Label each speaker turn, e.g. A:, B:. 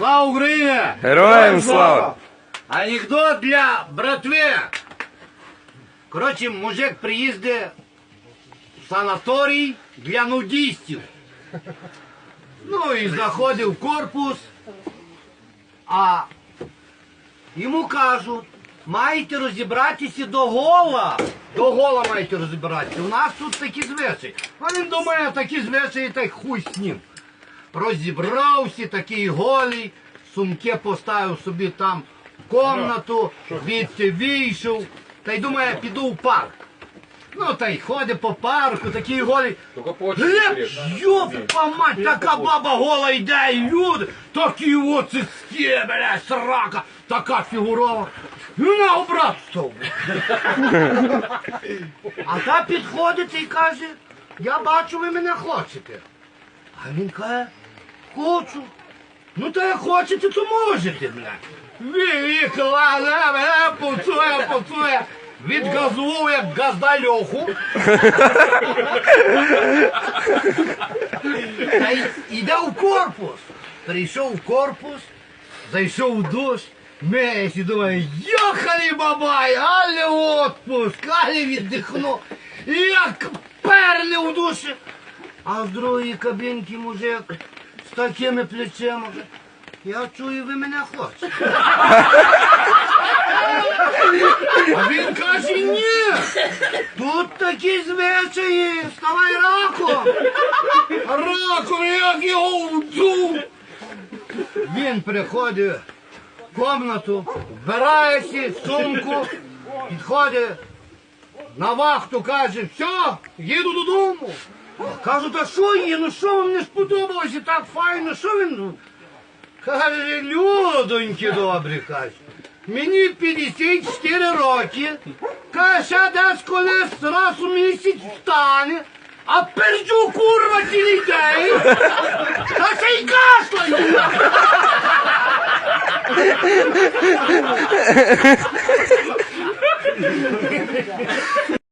A: Слава Україні!
B: Героям слава!
A: Анекдот для братви. Коротше, мужик приїздить в санаторій для нудистів. Ну і заходить в корпус, а йому кажуть, маєте розібратися до гола. До гола маєте розібратися. У нас тут такі звичаї. А він думає, такі звичаї, та й хуй з ним. Розібрався, такий голий, сумки поставив собі там в комнату, звідси вийшов, та й думає, піду в парк. Ну та й ходить по парку, такий голий. Глеб, йопа мать, така баба гола йде, і люди, такі оцисті, бля, срака, така фігурова. Ну на обрат стов. А та підходить і каже, я бачу, ви мене хочете. А він каже, хочу. Ну то як хочете, то можете, бля. Виїхала, мене пуцує, пуцує. Відгазував як газда. Та й іде в корпус. Прийшов в корпус, зайшов в душ, месь і думає, йоханий бабай, але отпуск, але віддихну. Як перли в душі. А в другій кабінці мужик з такими плечима. Я чую, ви мене хочете. А він каже, ні. Тут такі звичаї, ставай раком. Раком, як його вдув. Він приходить в комнату, вбирається, сумку, підходить на вахту, каже, все, їду додому. Кажу, та що є, ну що вам не сподобалося, так файно, що він? ну?» Каже, людоньки добрі, каже. Мені 54 роки, каже, десь колись раз у місяць встане, а пердю курва цілий день, та ще й кашлаю.